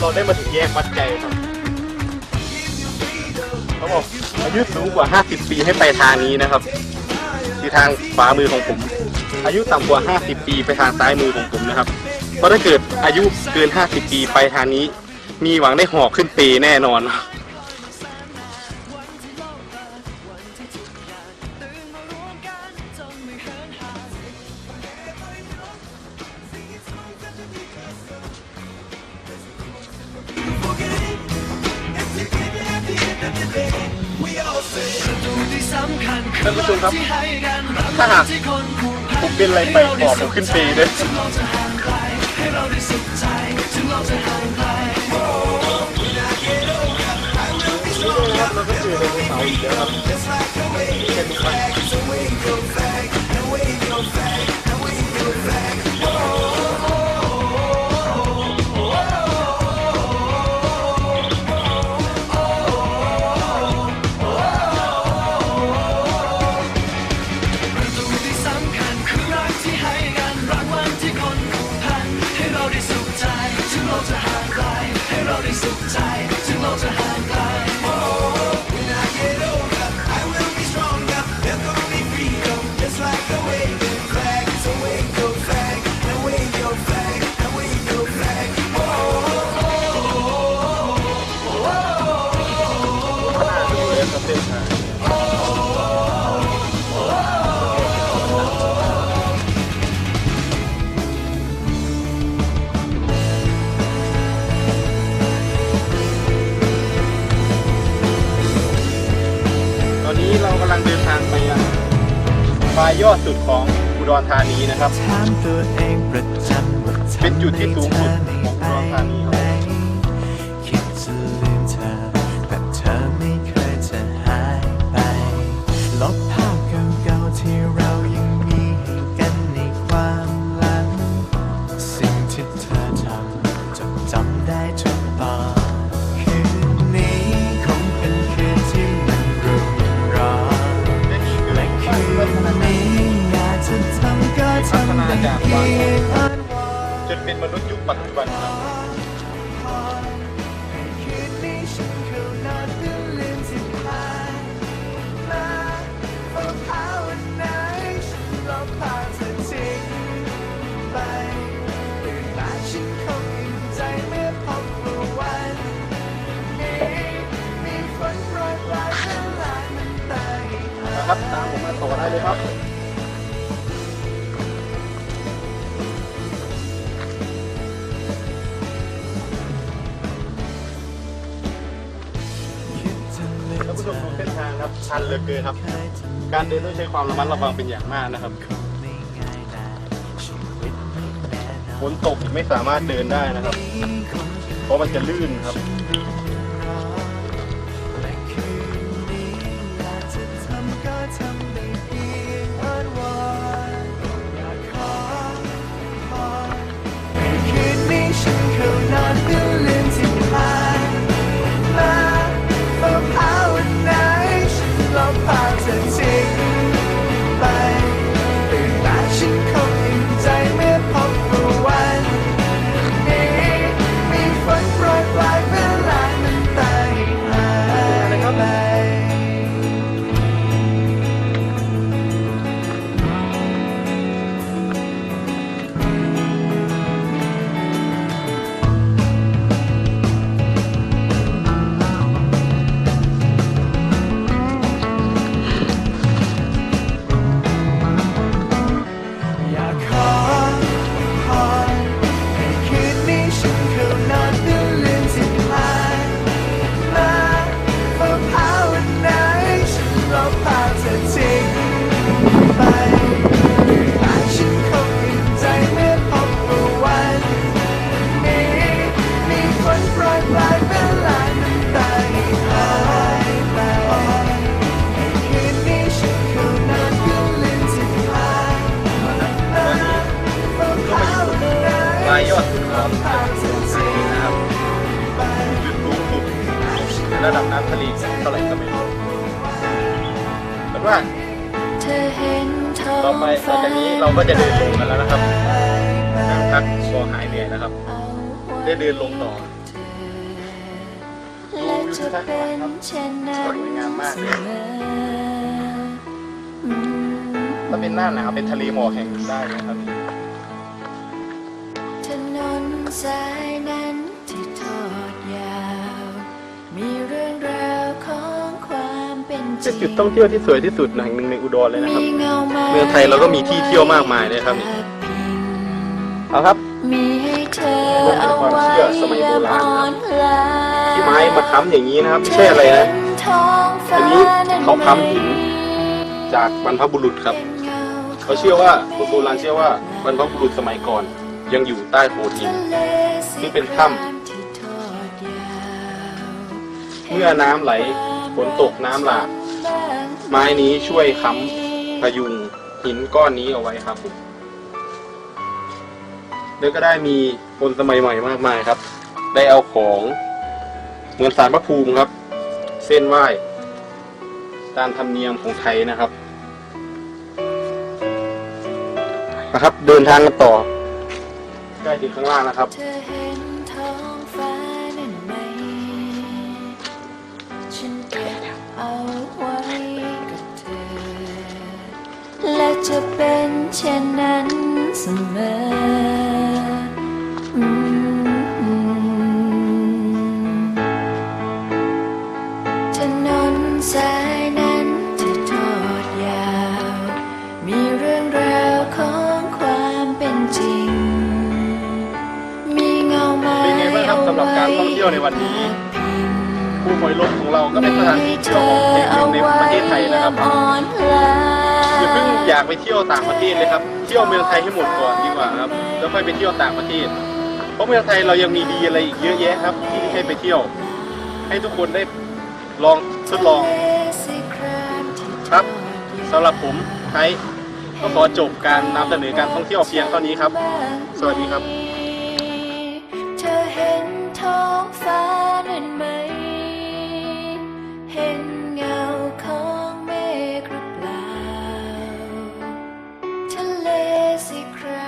เราได้มาถึงแยกวัดใจครับเขาบอกอายุสูงกว่า 50 ปีให้ไปทางนี้นะครับ คือทางขวามือของผม อายุต่ำกว่า 50 ปีไปทางซ้ายมือของผมนะครับ เพราะถ้าเกิดอายุเกิน 50 ปีไปทางนี้ มีหวังได้หอกขึ้นเปแน่นอน ท่านผู้ชมครับ ถ้าหากผมเป็นอะไรไปขอผมขึ้นเปด้วยเราก็เจอไดโนเสาอีกแล้วครับ เส้นทางตอนนี้เรากำลังเดินทางไปยังปลายยอดสุดของอุดรธานีนะครับ ถามตัวเองประจำว่าทำเป็นจุดที่สูงสุดได้ของอุดรธานีครับ นตายหานะครับตามผมมาต่อได้เลยครับ ครับ ชันเหลือเกินครับ การเดินต้องใช้ความระมัดระวังเป็นอย่างมากนะครับฝนตกไม่สามารถเดินได้นะครับ เพราะมันจะลื่นครับ นาปลายยอดสุดของนะครับจุดสูงสุดในระดับน้ำทะเลเท่าไหร่ก็ไม่รู้แต่ว่าเธอเห็นท้องต่อไปหลังจากนี้เราก็จะเดินลงกันแล้วนะครับนั่งพักพอหายเหนื่อยนะครับ ได้เดินลงต่อวิวจะทิวทัศน์เป็นครับเช่นนั้สนวยงามมากเสเลยมออืมถ้าเป็นหน้าหนาวเป็นทะเลหมอกแห่งหนึ่งได้นะครับถนน สายนั้นที่ทอดยาว มีเรื่องราวของความเป็นจเป็นริงจุดท่องเที่ยวที่สวยที่สุดแห่งหนึ่งในอุดรเลยนะครับมีเงาไม้เมืองไทยเราก็มีที่เที่ยวมากมายเลยครับพักพิงเอาครับ มีให้เธอมันเป็นเอาความไว้เชื่อสมัยโบราณครับอ่อนล้าที่ไม้มาค้ำอย่างนี้นะครับไม่ใช่อะไรนะท้องฟ้าอันนี้เขาค้ำหิน จากบรรพบุรุษครับ เขาเชื่อว่าคนโบราณเชื่อว่าบรรพบุรุษสมัยก่อน ยังอยู่ใต้โขดหินนี่เป็นถ้ำเมื่อน้ำไหลฝนตกน้ำหลากไม้นี้ช่วยค้ำพยุงหินก้อนนี้เอาไว้ครับผมแล้วก็ได้มีคนสมัยใหม่มากมายครับ ได้เอาของเหมือนสารพระภูมิครับ เส้นไหว้ตามธรรมเนียมของไทยนะครับนะครับ เดินทางกันต่อ ใกล้ถึงข้างล่างนะครับ และจะเป็นเช่นนั้นเสมอ ยวในวันนี้ ผู้คอยลมของเราก็เป็นสถานที่เที่ยวของเด็กในประเทศไทยนะครับอ่อนล้าอย่าเพิ่งอยากไปเที่ยวต่างประเทศเลยครับ เที่ยวเมืองไทยให้หมดก่อนดีกว่าครับ แล้วค่อยไปเที่ยวต่างประเทศ เพราะเมืองไทยเรายังมีดีอะไรอีกเยอะแยะครับ ที่ให้ไปเที่ยว ให้ทุกคนได้ลองทดลอง ครับสำหรับผมไทยก็ขอจบการนำเสนอการท่องเที่ยวเพียงเท่านี้ครับ สวัสดีครับ ฟ้านั้นไหม เห็นเงาของเมฆหรือเปล่า ทะเลสิครา